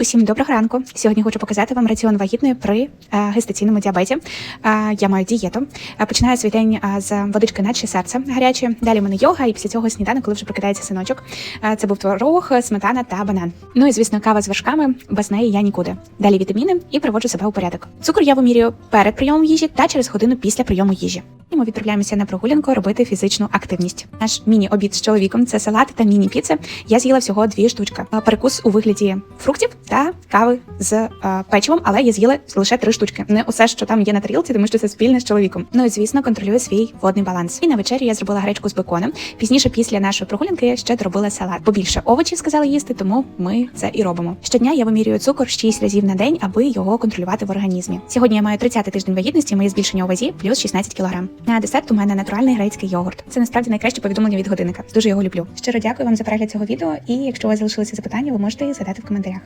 Усім доброго ранку. Сьогодні хочу показати вам раціон вагітної при е, гестаційному діабеті. Е, я маю дієту. Е, починаю свій день з водички наче серце гаряче. Далі в мене йога, і після цього сніданок, коли вже прокидається синочок. Це був творог, сметана та банан. Ну і звісно, кава з вершками. Без неї я нікуди. Далі вітаміни і приводжу себе у порядок. Цукор я вимірюю перед прийомом їжі та через годину після прийому їжі. І ми відправляємося на прогулянку робити фізичну активність. Наш міні-обід з чоловіком це салат та міні-піци. Я з'їла всього дві штучки. Перекус у вигляді фруктів та кави з е, печивом, але я з'їла лише три штучки. Не усе, що там є на тарілці, тому що це спільне з чоловіком. Ну і звісно, контролюю свій водний баланс. І на вечерю я зробила гречку з беконом. Пізніше, після нашої прогулянки, я ще доробила салат. Побільше овочів сказали їсти, тому ми це і робимо. Щодня я вимірюю цукор 6 разів на день, аби його контролювати в організмі. Сьогодні я маю 30-й тиждень вагітності, моє збільшення у вазі плюс 16 кг. На десерт у мене натуральний грецький йогурт. Це насправді найкраще повідомлення від годинника. Дуже його люблю. Щиро дякую вам за перегляд цього відео. І якщо у вас залишилися запитання, ви можете їх задати в коментарях.